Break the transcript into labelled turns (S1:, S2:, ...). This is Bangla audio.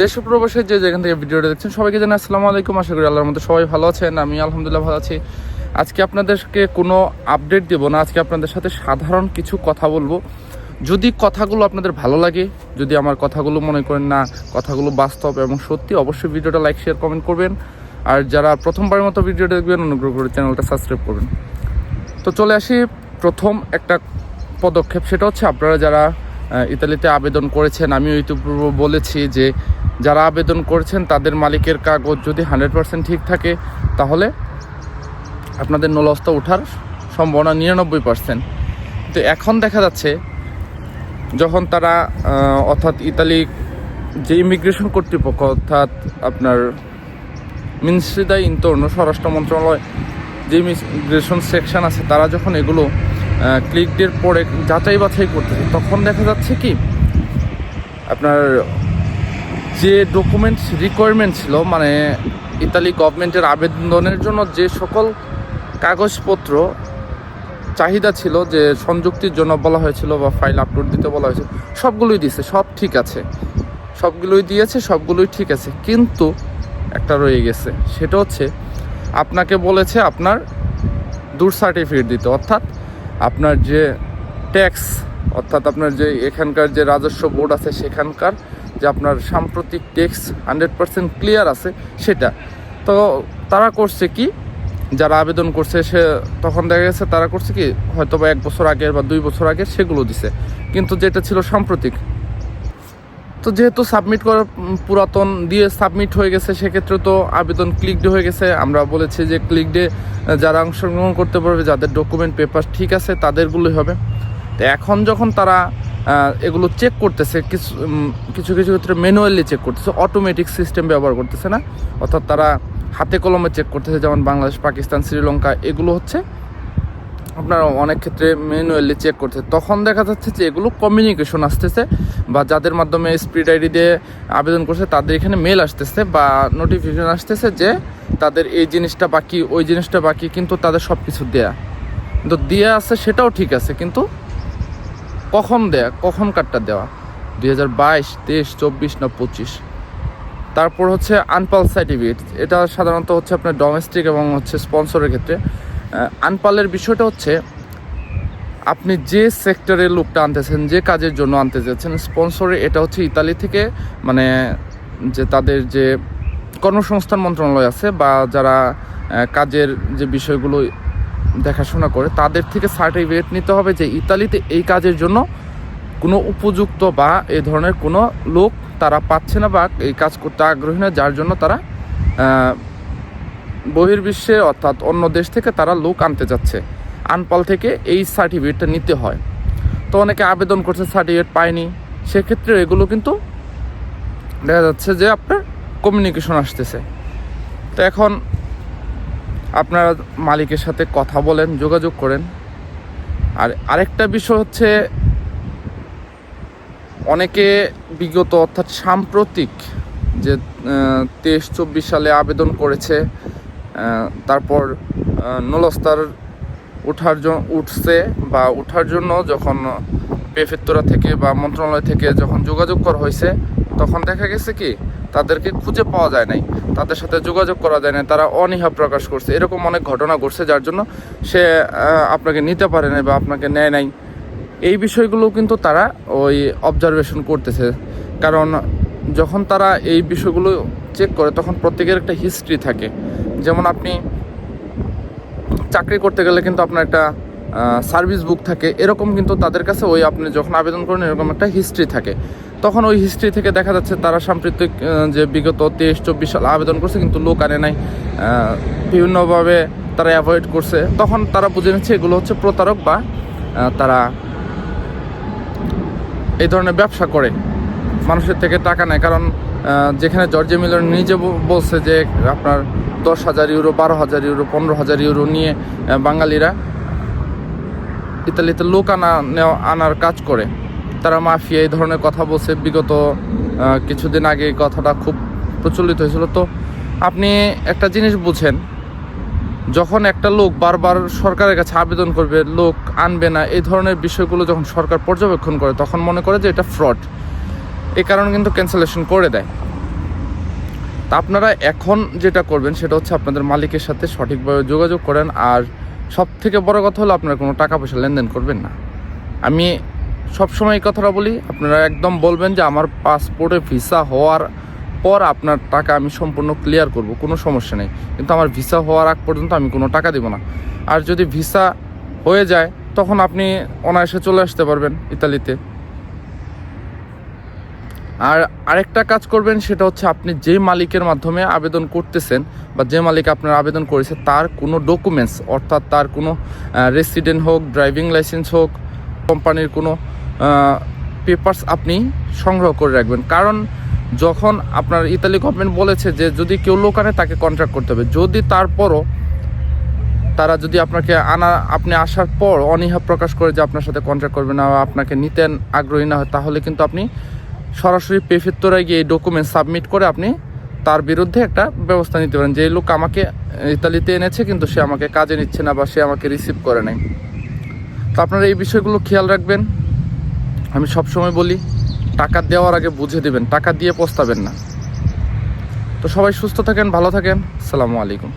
S1: দেশ প্রবাসে যে যেখান থেকে ভিডিওটা দেখছেন সবাইকে জানাই আসসালামু আলাইকুম। আশা করি আল্লাহর মধ্যে সবাই ভালো আছেন আমি আলহামদুলিল্লাহ ভালো আছি। আজকে আপনাদেরকে কোনো আপডেট দেব না, আজকে আপনাদের সাথে সাধারণ কিছু কথা বলব। যদি কথাগুলো আপনাদের ভালো লাগে, যদি আমার কথাগুলো মনে করেন না, কথাগুলো বাস্তব এবং সত্যি, অবশ্যই ভিডিওটা লাইক শেয়ার কমেন্ট করবেন। আর যারা প্রথমবারের মতো ভিডিওটা দেখবেন, অনুগ্রহ করে চ্যানেলটা সাবস্ক্রাইব করবেন। তো চলে আসি, প্রথম একটা পদক্ষেপ, সেটা হচ্ছে আপনারা যারা ইতালিতে আবেদন করেছেন, আমিও ইতিপূর্বে বলেছি যে যারা আবেদন করছেন, তাদের মালিকের কাগজ যদি হান্ড্রেড পার্সেন্ট ঠিক থাকে, তাহলে আপনাদের নলস্তা ওঠার সম্ভাবনা নিরানব্বই পার্সেন্ট। তো এখন দেখা যাচ্ছে, যখন তারা অর্থাৎ ইতালি যে ইমিগ্রেশন কর্তৃপক্ষ, অর্থাৎ আপনার মিনিস্ট্রিদা ইন্তর্ন, স্বরাষ্ট্র মন্ত্রণালয় যে ইমিগ্রেশন সেকশন আছে, তারা যখন এগুলো ক্লিক ডের পরে যাচাই বাছাই করতেছে, তখন দেখা যাচ্ছে কি, আপনার যে ডকুমেন্টস রিকোয়ারমেন্ট ছিল মানে ইতালি গভর্নমেন্টের আবেদনের জন্য যে সকল কাগজপত্র চাহিদা ছিল, যে সংযুক্তির জন্য বলা হয়েছিল বা ফাইল আপলোড দিতে বলা হয়েছিল, সবগুলোই দিয়েছে, সব ঠিক আছে। সবগুলোই দিয়েছে, সবগুলোই ঠিক আছে, কিন্তু একটা রয়ে গেছে, সেটা হচ্ছে আপনাকে বলেছে আপনার দূর সার্টিফিকেট দিতে, অর্থাৎ আপনার যে ট্যাক্স অর্থাৎ আপনার যে এখানকার যে রাজস্ব বোর্ড আছে, সেখানকার যে আপনার সাম্প্রতিক ট্যাক্স হান্ড্রেড পার্সেন্ট ক্লিয়ার আছে, সেটা। তো তারা করছে কি, যারা আবেদন করছে, সে তখন দেখা গেছে তারা করছে কি হয়তো বা এক বছর আগের বা দুই বছর আগে সেগুলো দিছে। কিন্তু যেটা ছিল সাম্প্রতিক, তো যেহেতু সাবমিট করা পুরাতন দিয়ে সাবমিট হয়ে গেছে, সেক্ষেত্রে তো আবেদন ক্লিক ডে হয়ে গেছে। আমরা বলেছি যে ক্লিক ডে যারা অংশগ্রহণ করতে পারবে, যাদের ডকুমেন্ট পেপার ঠিক আছে, তাদেরগুলোই হবে। তো এখন যখন তারা এগুলো চেক করতেছে, কিছু কিছু কিছু ক্ষেত্রে ম্যানুয়ালি চেক করতেছে অটোমেটিক সিস্টেম ব্যবহার করতেছে না। অর্থাৎ তারা হাতে কলমে চেক করতেছে, যেমন বাংলাদেশ, পাকিস্তান, শ্রীলঙ্কা, এগুলো হচ্ছে আপনার অনেক ক্ষেত্রে ম্যানুয়ালি চেক করতে তখন দেখা যাচ্ছে যে এগুলো কমিউনিকেশন আসতেছে বা যাদের মাধ্যমে স্পিড আইডি দিয়ে আবেদন করছে, তাদের এখানে মেল আসতেছে বা নোটিফিকেশন আসতেছে যে তাদের এই জিনিসটা বাকি, ওই জিনিসটা বাকি, কিন্তু তাদের সব কিছু দেয়া। কিন্তু দেয়া আছে, সেটাও ঠিক আছে, কিন্তু কখন দেয়া? কখন কার্ডটা দেওয়া? দুই হাজার বাইশ, তেইশ, চব্বিশ না পঁচিশ? তারপর হচ্ছে আনপাল সার্টিফিকেট এটা সাধারণত হচ্ছে আপনার ডোমেস্টিক এবং হচ্ছে স্পন্সরের ক্ষেত্রে। আনপালের বিষয়টা হচ্ছে, আপনি যে সেক্টরের লোকটা আনতেছেন, যে কাজের জন্য আনতে যাচ্ছেন স্পন্সরে এটা হচ্ছে ইতালি থেকে মানে যে তাদের যে কর্মসংস্থান মন্ত্রণালয় আছে বা যারা কাজের যে বিষয়গুলো দেখাশোনা করে, তাদের থেকে সার্টিফিকেট নিতে হবে যে ইতালিতে এই কাজের জন্য কোনো উপযুক্ত বা এ ধরনের কোনো লোক তারা পাচ্ছে না বা এই কাজ করতে আগ্রহী না, যার জন্য তারা বহির্বিশ্বে অর্থাৎ অন্য দেশ থেকে তারা লোক আনতে যাচ্ছে। আনপাল থেকে এই সার্টিফিকেটটা নিতে হয়। তো অনেকে আবেদন করছে সার্টিফিকেট পায়নি সেক্ষেত্রে এগুলো কিন্তু দেখা যাচ্ছে যে আপনার কমিউনিকেশন আসতেছে। তো এখন আপনারা মালিকের সাথে কথা বলেন, যোগাযোগ করেন। আর আরেকটা বিষয় হচ্ছে, অনেকে বিগত অর্থাৎ সাম্প্রতিক যে তেইশ চব্বিশ সালে আবেদন করেছে তারপর নলস্তার উঠার জন্য উঠছে বা উঠার জন্য যখন প্রেফেক্টোরা থেকে বা মন্ত্রণালয় থেকে যখন যোগাযোগ করা হয়েছে, তখন দেখা গেছে কি তাদেরকে খুঁজে পাওয়া যায় নাই। তাদের সাথে যোগাযোগ করা যায় না তারা অনীহা প্রকাশ করছে। এরকম অনেক ঘটনা ঘটছে যার জন্য সে আপনাকে নিতে পারে নাই বা আপনাকে নেয় নাই। এই বিষয়গুলো কিন্তু তারা ওই অবজারভেশন করতেছে। কারণ যখন তারা এই বিষয়গুলো চেক করে, তখন প্রত্যেকের একটা হিস্ট্রি থাকে। যেমন আপনি চাকরি করতে গেলে কিন্তু আপনার একটা সার্ভিস বুক থাকে। এরকম কিন্তু তাদের কাছে ওই আপনি যখন আবেদন করেন, এরকম একটা হিস্ট্রি থাকে। তখন ওই হিস্ট্রি থেকে দেখা যাচ্ছে তারা সাম্প্রতিক যে বিগত তেইশ, চব্বিশ সাল আবেদন করছে, কিন্তু লোক আনে নাই। বিভিন্নভাবে তারা অ্যাভয়েড করছে। তখন তারা বুঝে নিচ্ছে এগুলো হচ্ছে প্রতারক বা তারা এই ধরনের ব্যবসা করে। মানুষের থেকে টাকা নেয়। কারণ যেখানে জর্জে মিলন নিজে বলছে যে আপনার দশ হাজার ইউরো, বারো হাজার ইউরো, পনেরো হাজার ইউরো নিয়ে বাঙালিরা ইতালিতে লোক আনা, নেওয়া, আনার কাজ করে। তারা মাফিয়া এই ধরনের কথা বলছে। বিগত কিছুদিন আগে কথাটা খুব প্রচলিত হয়েছিল। তো আপনি একটা জিনিস বুঝেন, যখন একটা লোক বারবার সরকারের কাছে আবেদন করবে, লোক আনবে না, এই ধরনের বিষয়গুলো যখন সরকার পর্যবেক্ষণ করে, তখন মনে করে যে এটা ফ্রড। এই কারণে কিন্তু ক্যান্সেলেশন করে দেয়। তা আপনারা এখন যেটা করবেন, সেটা হচ্ছে আপনাদের মালিকের সাথে সঠিকভাবে যোগাযোগ করেন। আর সব থেকে বড় কথা হলো, আপনারা কোনো টাকা পয়সা লেনদেন করবেন না। আমি সবসময় এই কথাটা বলি, আপনারা একদম বলবেন যে আমার পাসপোর্টে ভিসা হওয়ার পর আপনার টাকা আমি সম্পূর্ণ ক্লিয়ার করব, কোনো সমস্যা নেই। কিন্তু আমার ভিসা হওয়ার আগ পর্যন্ত আমি কোনো টাকা দেবো না। আর যদি ভিসা হয়ে যায়, তখন আপনি অনায়াসে চলে আসতে পারবেন ইতালিতে। আর আরেকটা কাজ করবেন, সেটা হচ্ছে আপনি যে মালিকের মাধ্যমে আবেদন করতেছেন বা যে মালিক আপনার আবেদন করেছে, তার কোনো ডকুমেন্টস অর্থাৎ তার কোনো রেসিডেন্ট হোক ড্রাইভিং লাইসেন্স হোক কোম্পানির কোনো পেপার্স আপনি সংগ্রহ করে রাখবেন। কারণ যখন আপনার ইতালি গভর্নমেন্ট বলেছে যে যদি কেউ লোক আনে, তাকে কন্ট্রাক্ট করতে হবে। যদি তারপরও তারা যদি আপনাকে আনা, আপনি আসার পর অনীহা প্রকাশ করে যে আপনার সাথে কন্ট্রাক্ট করবে না আপনাকে নিতে আগ্রহী না হয়, তাহলে কিন্তু আপনি সরাসরি প্রেফেত্তরায় গিয়ে এই ডকুমেন্ট সাবমিট করে আপনি তার বিরুদ্ধে একটা ব্যবস্থা নিতে পারেন। যে লোক আমাকে ইতালিতে এনেছে, কিন্তু সে আমাকে কাজে নিচ্ছে না বা সে আমাকে রিসিভ করে নাই। তো আপনারা এই বিষয়গুলো খেয়াল রাখবেন। আমি সব সময় বলি, টাকা দেওয়ার আগে বুঝে দেবেন, টাকা দিয়ে পস্তাবেন না। তো সবাই সুস্থ থাকেন, ভালো থাকেন। সালামু আলাইকুম।